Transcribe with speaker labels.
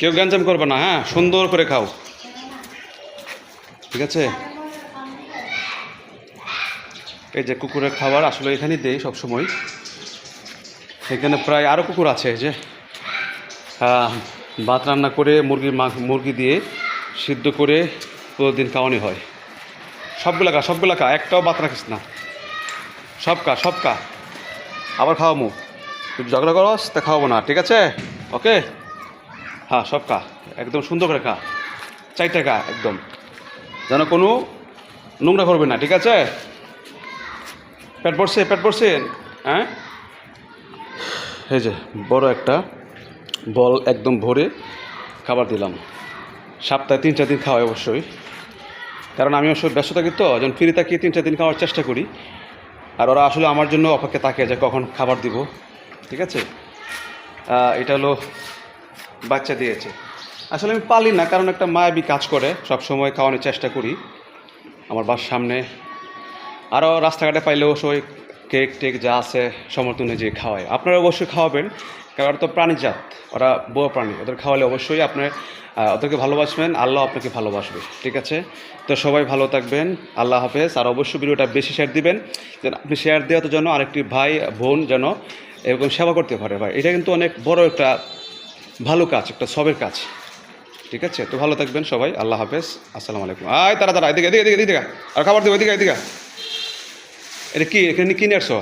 Speaker 1: কেউ গ্যাঞ্জাম করবে না হ্যাঁ? সুন্দর করে খাও। ঠিক আছে? এই যে কুকুরের খাবার আসলে এখানেই দেই সবসময়। এখানে প্রায় আরও কুকুর আছে যে ভাত রান্না করে মুরগির মা মুরগি দিয়ে সিদ্ধ করে প্রতিদিন খাওয়ানি হয়। সবগুলা খা সবগুলা খা, একটাও ভাত রাখিস না। সব কা সব খা। আবার খাওয়ামু। তুই ঝগড়া করস, তা খাওয়াবো না, ঠিক আছে? ওকে? হ্যাঁ সব কা একদম সুন্দর করে খা। চারটে কা একদম। যেন কোনো নোংরা করবে না, ঠিক আছে? পেট পড়ছে পেট পড়ছে হ্যাঁ? এই যে, বড় একটা বল একদম ভরে খাবার দিলাম। সপ্তাহে তিন, চার দিন খাওয়াই অবশ্যই। কারণ আমি অবশ্যই ব্যস্ত থাকি তো, যখন ফ্রি থাকি, তিন, চার দিন খাওয়ার চেষ্টা করি। আর ওরা আসলে আমার জন্য অপেক্ষা থাকে যে কখন খাবার দিব, ঠিক আছে? এটা হলো বাচ্চা দিয়েছে। আসলে আমি পালি না, কারণ একটা মায়াবী কাজ করে সব সময় খাওয়ানোর চেষ্টা করি। আমার বাস সামনে আরও রাস্তাঘাটে পাইলে অবশ্যই কেক টেক যা আছে সমর্থন অনুযায়ী খাওয়ায়। আপনারা অবশ্যই খাওয়াবেন, কারণ তো প্রাণীজাত ওরা বড় প্রাণী। ওদের খাওয়ালে অবশ্যই আপনি ওদেরকে ভালোবাসবেন, আল্লাহ আপনাকে ভালোবাসবে, ঠিক আছে? তো সবাই ভালো থাকবেন, আল্লাহ হাফেজ। আর অবশ্যই ভিডিওটা বেশি শেয়ার দিবেন, যেন আপনি শেয়ার দেওয়ার জন্য আরেকটি ভাই, বোন যেন এরকম সেবা করতে পারে। ভাই, এটা কিন্তু অনেক বড় একটা ভালো কাজ, একটা সবের কাজ। ঠিক আছে? তো ভালো থাকবেন সবাই, আল্লাহ হাফেজ, আসসালামু আলাইকুম। আয় তারা তারা এদিকে এদিকে এদিকে এদিকে। আর খাবার দেবো, এদিকে এদিকে। এটা কি, এখানে কিনে আসছো?